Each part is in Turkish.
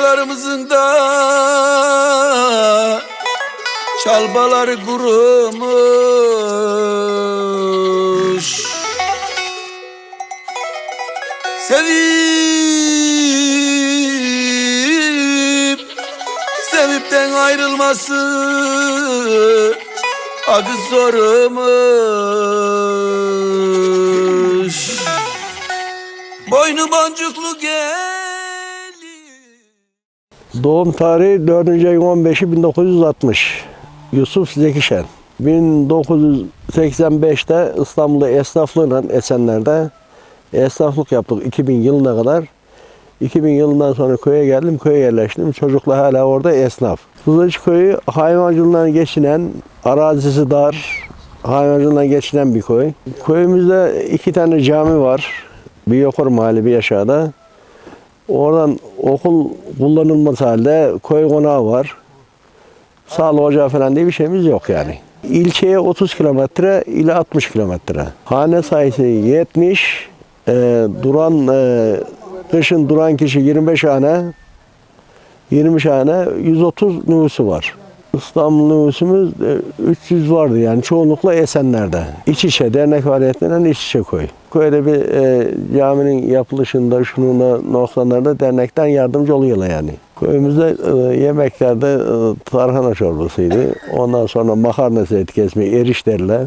yaylalarımızın da çalbaları kurumuş. Sevip Sevipten ayrılması Adı zormuş Boynu boncuklu gelin Doğum tarihi 4. ayın 15'i 1960. Yusuf Zekişen. 1985'te İstanbul'da esnaflığıyla Esenler'de esnaflık yaptık 2000 yılına kadar. 2000 yılından sonra köye geldim, köye yerleştim. Çocuklar hala orada esnaf. Kızılcık köyü hayvancılığından geçinen, arazisi dar, hayvancılığından geçinen bir köy. Köyümüzde iki tane cami var. Bir yukarı mahalle, bir aşağıda. Oradan okul kullanılmaz halde köy konağı var. Sağlık ocağı falan diye bir şeyimiz yok yani. İlçeye 30 kilometre ile 60 kilometre. Hane sayısı 70. e, duran e, kışın duran kişi 25 hane. 20 hane 130 nüfusu var. İstanbul nüfusumuz e, 300 vardı yani çoğunlukla Esenler'de. İç içe dernek faaliyetlerinden iç içe koy. Köyde bir e, caminin yapılışında şununla noktalarda dernekten yardımcı oluyorlar yani. Köyümüzde e, yemeklerde e, tarhana çorbasıydı. Ondan sonra makarna zeyt kesme, eriş derler.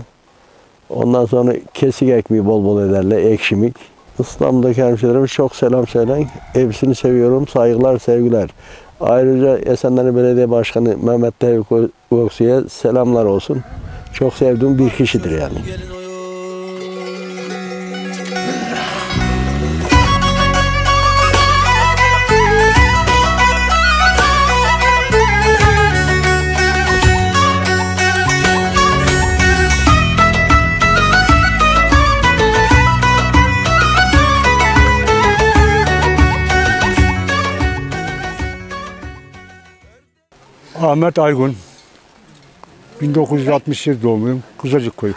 Ondan sonra kesik ekmeği bol bol ederler, ekşimik. İstanbul'daki hemşehrilerimiz çok selam söyleyin. Hepsini seviyorum. Saygılar, sevgiler. Ayrıca Esenler Belediye Başkanı Mehmet Tevfik Göksu'ya selamlar olsun. Çok sevdiğim bir kişidir yani. Ahmet Aygun. 1967 doğumluyum. Kuzacık Koyu.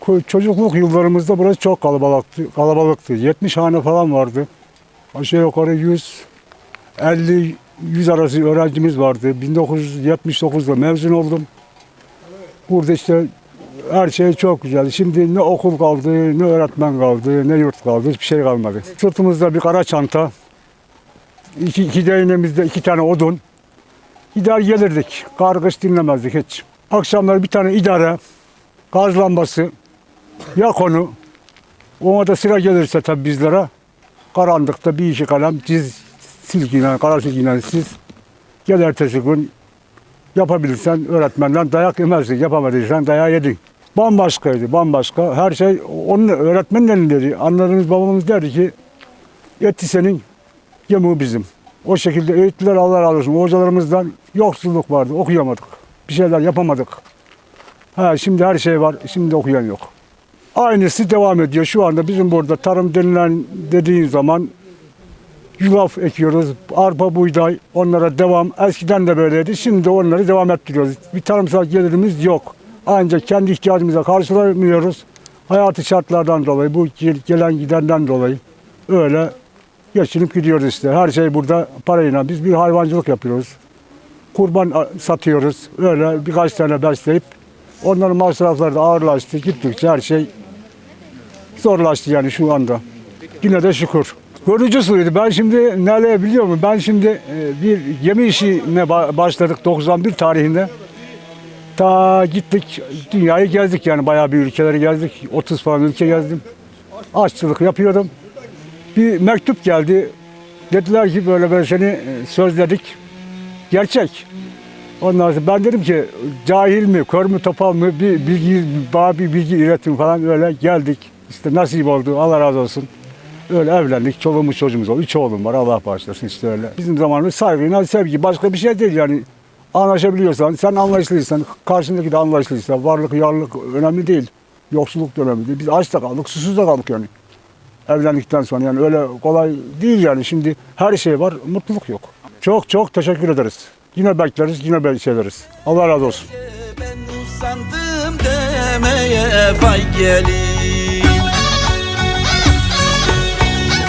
Koy, çocukluk yıllarımızda burası çok kalabalıktı. kalabalıktı. 70 hane falan vardı. Aşağı yukarı 100 50 100 arası öğrencimiz vardı. 1979'da mezun oldum. Burada işte her şey çok güzel. Şimdi ne okul kaldı, ne öğretmen kaldı, ne yurt kaldı. Hiçbir şey kalmadı. Sırtımızda bir kara çanta. İki, iki değneğimizde iki tane odun. Gider gelirdik. Kargış dinlemezdik hiç. Akşamları bir tane idare, gaz lambası, yak onu. Ona da sıra gelirse tabii bizlere karanlıkta bir işi kalem çiz silgiyle, kara silgiyle siz. Gel ertesi gün yapabilirsen öğretmenden dayak yemezsin. Yapamadıysan dayağı yedin. Bambaşkaydı, bambaşka. Her şey onun öğretmenin elindeydi. Annelerimiz, babamız derdi ki eti senin, yemeği bizim. O şekilde eğittiler Allah razı olsun. Hocalarımızdan yoksulluk vardı. Okuyamadık. Bir şeyler yapamadık. Ha, şimdi her şey var. Şimdi okuyan yok. Aynısı devam ediyor. Şu anda bizim burada tarım denilen dediğin zaman yulaf ekiyoruz. Arpa, buğday onlara devam. Eskiden de böyleydi. Şimdi onları devam ettiriyoruz. Bir tarımsal gelirimiz yok. Ancak kendi ihtiyacımıza karşılamıyoruz. Hayatı şartlardan dolayı, bu gelen gidenden dolayı öyle geçinip gidiyoruz işte. Her şey burada parayla. Biz bir hayvancılık yapıyoruz. Kurban satıyoruz. Öyle birkaç tane besleyip onların masrafları da ağırlaştı. Gittikçe her şey zorlaştı yani şu anda. Yine de şükür. Görücü suyuydu. Ben şimdi nereye biliyor musun? Ben şimdi e, bir gemi işine ba- başladık 91 tarihinde. Ta gittik dünyayı gezdik yani bayağı bir ülkeleri gezdik. 30 falan ülke gezdim. Aşçılık yapıyordum bir mektup geldi. Dediler ki böyle böyle seni e, sözledik. Gerçek. Ondan sonra ben dedim ki cahil mi, kör mü, topal mı bir bilgi, bana bir bilgi iletin falan öyle geldik. İşte nasip oldu Allah razı olsun. Öyle evlendik. Çoluğumuz çocuğumuz oldu. Üç oğlum var Allah bağışlasın işte öyle. Bizim zamanımız saygıyla sevgi. Başka bir şey değil yani. Anlaşabiliyorsan, sen anlaşılıysan, karşındaki de anlaşılıysa, varlık, yarlık önemli değil. Yoksulluk da önemli değil. Biz aç da kaldık, susuz da kaldık yani evlendikten sonra yani öyle kolay değil yani şimdi her şey var mutluluk yok. Çok çok teşekkür ederiz. Yine bekleriz yine bir şey ederiz. Allah razı olsun. Ben usandım demeye vay gelin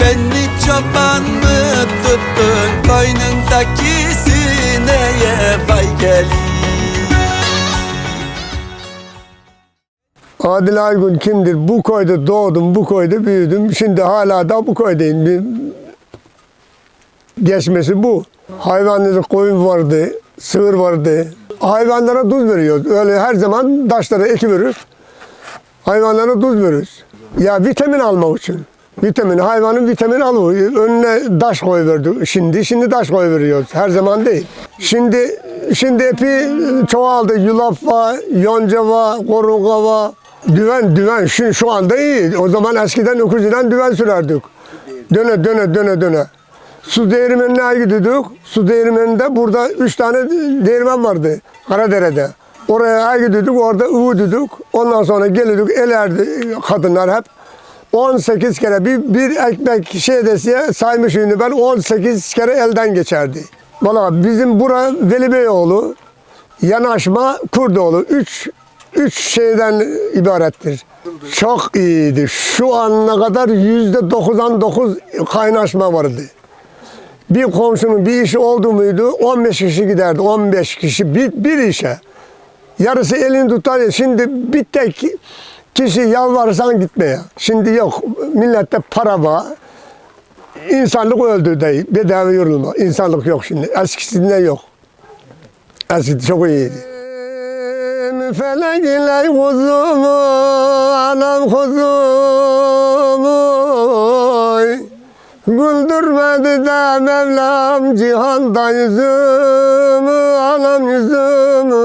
Beni çoban mı tuttun Koynundaki sineye vay gelin Adil Aygün kimdir? Bu koyda doğdum, bu koyda büyüdüm. Şimdi hala da bu koydayım. Bir geçmesi bu. Hayvanları koyun vardı, sığır vardı. Hayvanlara tuz veriyoruz. Öyle her zaman taşlara ekiyoruz. Hayvanlara tuz veriyoruz. Ya vitamin almak için. Vitamin, hayvanın vitamin alıyor. Önüne taş koyuverdik. Şimdi, şimdi taş koyuveriyoruz. Her zaman değil. Şimdi, şimdi epi çoğaldı. Yulaf var, yonca var, korunga var. Düven, düven. Şu, şu anda iyi. O zaman eskiden öküzden düven sürerdik. Döne, döne, döne, döne. Su değirmenine gidiyorduk. Su değirmeninde burada üç tane değirmen vardı. Karadere'de. Oraya gidiyorduk, orada ıvıdıyorduk. Ondan sonra geliyorduk, elerdi kadınlar hep. 18 kere bir, bir ekmek şey desiye saymış ünlü ben 18 kere elden geçerdi. Valla bizim bura Veli Beyoğlu, Yanaşma, Kurdoğlu. Üç, üç şeyden ibarettir. Çok iyiydi. Şu ana kadar yüzde 99 kaynaşma vardı. Bir komşunun bir işi oldu muydu 15 kişi giderdi. 15 kişi bir, bir işe. Yarısı elini tutar. Şimdi bir tek kişi yalvarırsan gitmeye. Şimdi yok. Millette para var. İnsanlık öldü dayı. Bedava yorulma. İnsanlık yok şimdi. Eskisinden yok. Eskisi çok iyiydi. Felek ile kuzumu, anam kuzumu. Güldürmedi de Mevlam cihanda yüzümü, anam yüzümü.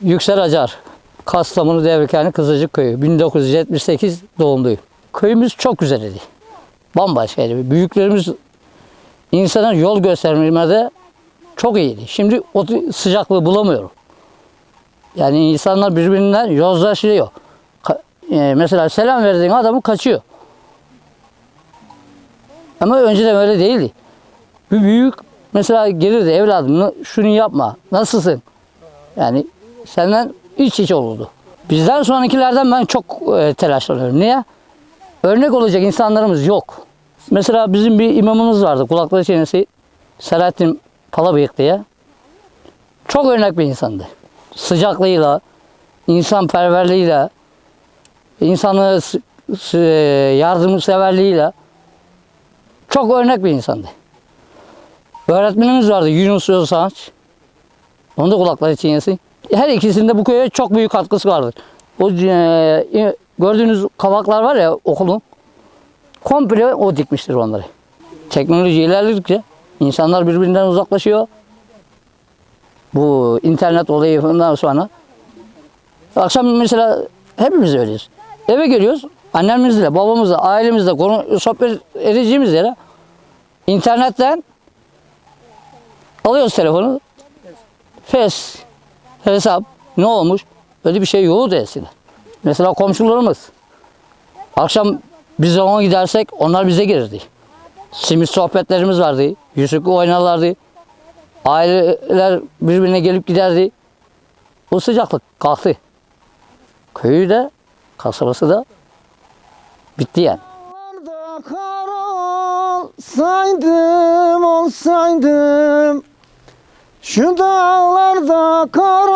Yüksel Acar, Kastamonu Devrikani Kızılcık Köyü, 1978 doğumluyum. Köyümüz çok güzeldi. Bambaşkaydı. Büyüklerimiz insana yol göstermede çok iyiydi. Şimdi o sıcaklığı bulamıyorum. Yani insanlar birbirinden yozlaşıyor. Ka- e, mesela selam verdiğin adamı kaçıyor. Ama önceden öyle değildi. Bir büyük mesela gelirdi evladım "n- şunu yapma. Nasılsın? Yani senden iç içe olurdu. Bizden sonrakilerden ben çok e, telaşlanıyorum. Niye? Örnek olacak insanlarımız yok. Mesela bizim bir imamımız vardı. Kulakları çenesi Selahattin Palabıyık diye. Çok örnek bir insandı. Sıcaklığıyla, insanperverliğiyle, insanı s- yardımseverliğiyle çok örnek bir insandı. Öğretmenimiz vardı Yunus Özsanç. Onun da kulakları çiğnesi. Her ikisinde bu köye çok büyük katkısı vardır. O e, gördüğünüz kavaklar var ya okulun. Komple o dikmiştir onları. Teknoloji ilerledikçe insanlar birbirinden uzaklaşıyor. Bu internet olayından sonra. Akşam mesela hepimiz öyleyiz. Eve geliyoruz. Annemizle, babamızla, ailemizle sohbet edeceğimiz yere internetten alıyoruz telefonu. Fes, hesap ne olmuş? Öyle bir şey yoktu eskiden. Mesela komşularımız. Akşam biz ona gidersek onlar bize gelirdi. Simit sohbetlerimiz vardı. Yüzük oynarlardı. Aileler birbirine gelip giderdi. O sıcaklık kalktı. Köyü de kasabası da bitti yani. Kar olsaydım Şu dağlarda kar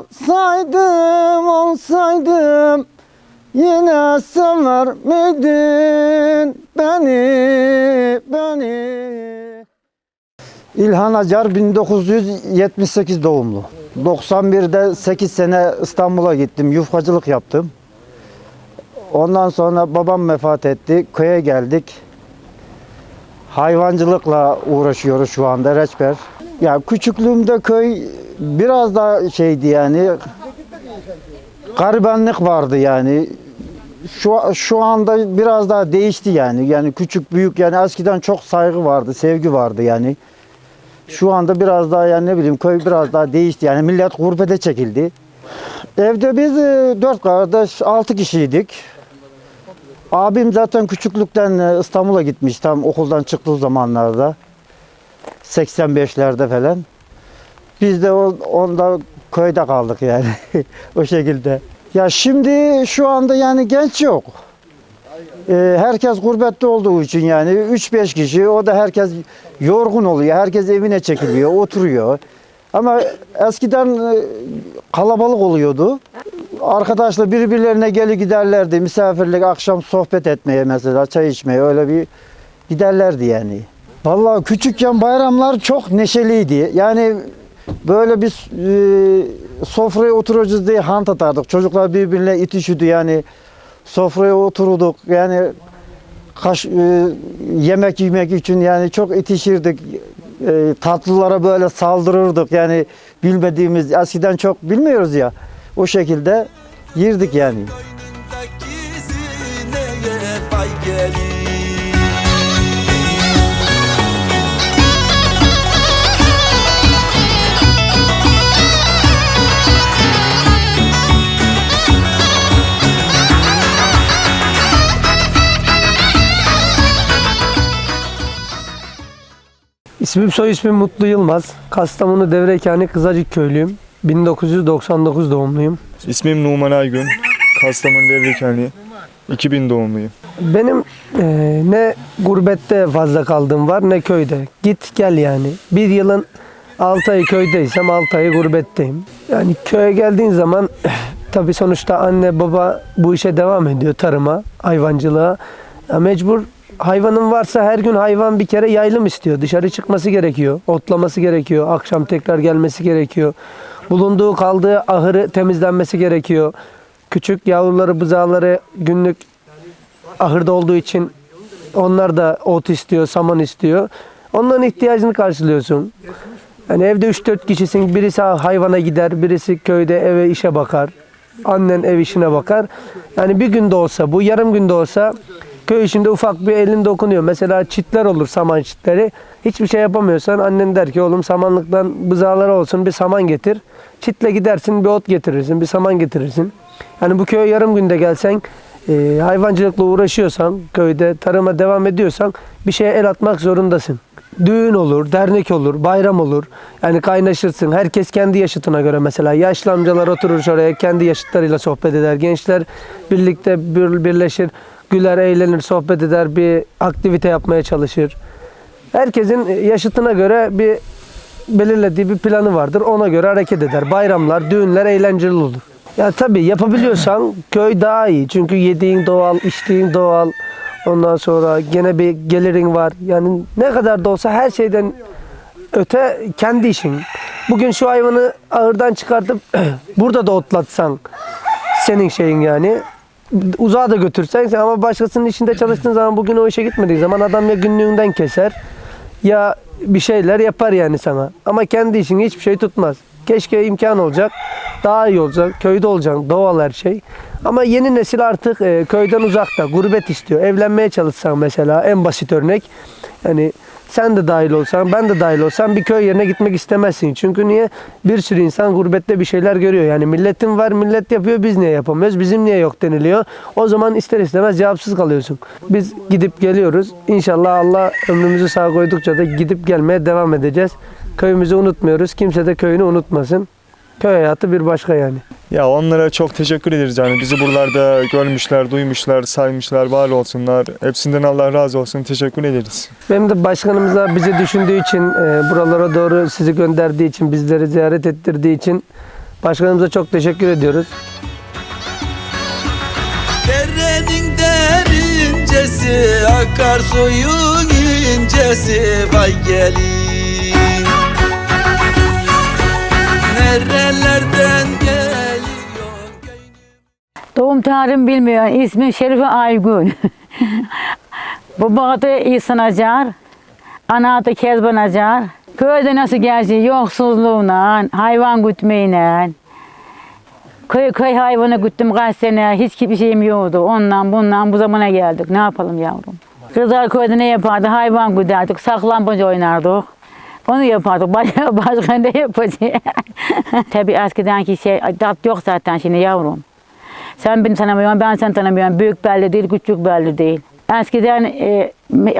olsaydım, olsaydım Yine sever miydin beni, beni İlhan Acar 1978 doğumlu. 91'de 8 sene İstanbul'a gittim, yufkacılık yaptım. Ondan sonra babam vefat etti. Köye geldik. Hayvancılıkla uğraşıyoruz şu anda reçber. Ya küçüklüğümde köy biraz daha şeydi yani. Garibanlık vardı yani. Şu şu anda biraz daha değişti yani. Yani küçük büyük yani eskiden çok saygı vardı, sevgi vardı yani. Şu anda biraz daha yani ne bileyim köy biraz daha değişti. Yani millet gurbete çekildi. Evde biz e, dört kardeş, altı kişiydik. Abim zaten küçüklükten e, İstanbul'a gitmiş tam okuldan çıktığı zamanlarda. 85'lerde falan. Biz de onda köyde kaldık yani o şekilde. Ya şimdi şu anda yani genç yok. e, herkes gurbette olduğu için yani 3-5 kişi o da herkes yorgun oluyor. Herkes evine çekiliyor, oturuyor. Ama eskiden e, kalabalık oluyordu. Arkadaşlar birbirlerine gelip giderlerdi. Misafirlik akşam sohbet etmeye mesela çay içmeye öyle bir giderlerdi yani. Vallahi küçükken bayramlar çok neşeliydi. Yani böyle bir e, sofraya oturacağız diye hant atardık. Çocuklar birbirine itişiyordu yani. Sofraya otururduk yani kaş, e, yemek yemek için yani çok itişirdik. E, tatlılara böyle saldırırdık yani bilmediğimiz eskiden çok bilmiyoruz ya. O şekilde girdik yani. İsmim soy ismim Mutlu Yılmaz. Kastamonu Devrekani Kızacık köylüyüm. 1999 doğumluyum. İsmim Numan Aygün. Kastamonu Devrekani. 2000 doğumluyum. Benim eee, ne gurbette fazla kaldığım var ne köyde. Git gel yani. Bir yılın 6 ayı köydeysem 6 ayı gurbetteyim. Yani köye geldiğin zaman tabii sonuçta anne baba bu işe devam ediyor tarıma, hayvancılığa. Ya mecbur hayvanın varsa her gün hayvan bir kere yaylım istiyor. Dışarı çıkması gerekiyor. Otlaması gerekiyor. Akşam tekrar gelmesi gerekiyor. Bulunduğu kaldığı ahırı temizlenmesi gerekiyor. Küçük yavruları, bızağları günlük ahırda olduğu için onlar da ot istiyor, saman istiyor. Onların ihtiyacını karşılıyorsun. Yani evde 3-4 kişisin. Birisi hayvana gider, birisi köyde eve işe bakar. Annen ev işine bakar. Yani bir günde olsa, bu yarım günde olsa köy işinde ufak bir elin dokunuyor. Mesela çitler olur, saman çitleri. Hiçbir şey yapamıyorsan annen der ki oğlum samanlıktan bızağları olsun bir saman getir. Çitle gidersin bir ot getirirsin, bir saman getirirsin. Yani bu köye yarım günde gelsen e, hayvancılıkla uğraşıyorsan, köyde tarıma devam ediyorsan bir şeye el atmak zorundasın. Düğün olur, dernek olur, bayram olur. Yani kaynaşırsın. Herkes kendi yaşıtına göre mesela. Yaşlı amcalar oturur şuraya kendi yaşıtlarıyla sohbet eder. Gençler birlikte bir- birleşir, güler, eğlenir, sohbet eder, bir aktivite yapmaya çalışır. Herkesin yaşıtına göre bir belirlediği bir planı vardır. Ona göre hareket eder. Bayramlar, düğünler eğlenceli olur. Ya tabii yapabiliyorsan köy daha iyi. Çünkü yediğin doğal, içtiğin doğal. Ondan sonra gene bir gelirin var. Yani ne kadar da olsa her şeyden öte kendi işin. Bugün şu hayvanı ahırdan çıkartıp burada da otlatsan senin şeyin yani. Uzağa da götürsen sen ama başkasının işinde çalıştığın zaman bugün o işe gitmediği zaman adam ya günlüğünden keser ya bir şeyler yapar yani sana. Ama kendi işini hiçbir şey tutmaz. Keşke imkan olacak. Daha iyi olacak. Köyde olacak. Doğal her şey. Ama yeni nesil artık e, köyden uzakta. Gurbet istiyor. Evlenmeye çalışsan mesela en basit örnek. Yani sen de dahil olsan, ben de dahil olsam bir köy yerine gitmek istemezsin. Çünkü niye? Bir sürü insan gurbette bir şeyler görüyor. Yani milletin var, millet yapıyor, biz niye yapamıyoruz? Bizim niye yok deniliyor. O zaman ister istemez cevapsız kalıyorsun. Biz gidip geliyoruz. İnşallah Allah ömrümüzü sağ koydukça da gidip gelmeye devam edeceğiz. Köyümüzü unutmuyoruz. Kimse de köyünü unutmasın. Köy hayatı bir başka yani. Ya onlara çok teşekkür ederiz yani bizi buralarda görmüşler, duymuşlar, saymışlar, var olsunlar. Hepsinden Allah razı olsun. Teşekkür ederiz. Benim de başkanımıza bizi düşündüğü için, e, buralara doğru sizi gönderdiği için, bizleri ziyaret ettirdiği için başkanımıza çok teşekkür ediyoruz. Derenin derincesi Akar suyun incesi Vay gelin Nerelerden geliyor Doğum tarihimi bilmiyorum. İsmim Şerife Aygün. Baba adı İhsan Acar. Ana adı Kezban Acar. Köyde nasıl geldi? Yoksulluğuna, hayvan gütmeyle. Köy, köy hayvanı güttüm kaç sene. Hiç bir şeyim yoktu. Ondan bundan bu zamana geldik. Ne yapalım yavrum? Kızlar köyde ne yapardı? Hayvan güderdik. Saklambaç oynardık. Onu yapardık. Başka, başka ne yapacağız? Tabii eskidenki şey, tat yok zaten şimdi yavrum. Sen beni tanımıyorsun, ben seni tanımıyorum. Büyük belli değil, küçük belli değil. Eskiden e,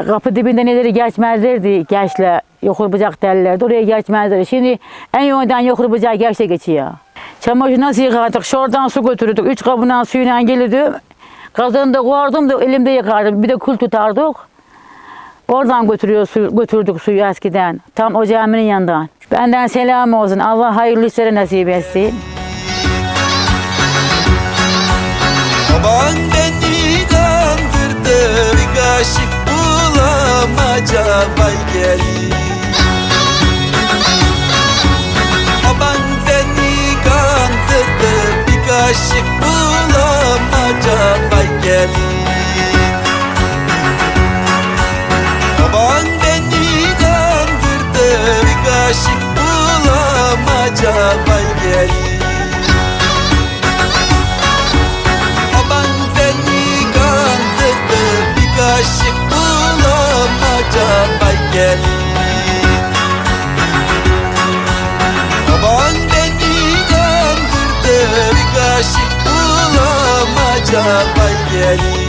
kapı dibinde neleri geçmezlerdi gençle. Yokur bıçak derlerdi, oraya geçmezlerdi. Şimdi en yönden yokur bıçağı geçte geçiyor. Çamaşır nasıl yıkardık? Şuradan su götürürdük. Üç kabından suyla gelirdi. Kazanında koyardım da elimde yıkardım. Bir de kul tutardık. Oradan götürüyor, götürdük suyu eskiden. Tam o caminin yanından. Benden selam olsun. Allah hayırlı işlere nasip etsin. Baban beni kandırdı Bir kaşık bulamaca vay gelin Baban beni kandırdı Bir kaşık bulamaca vay gelin Bir kaşık bulamaca vay gelin Baban beni kandırdı Bir kaşık bulamaca vay gelin Baban beni kandırdı Bir kaşık bulamaca vay gelin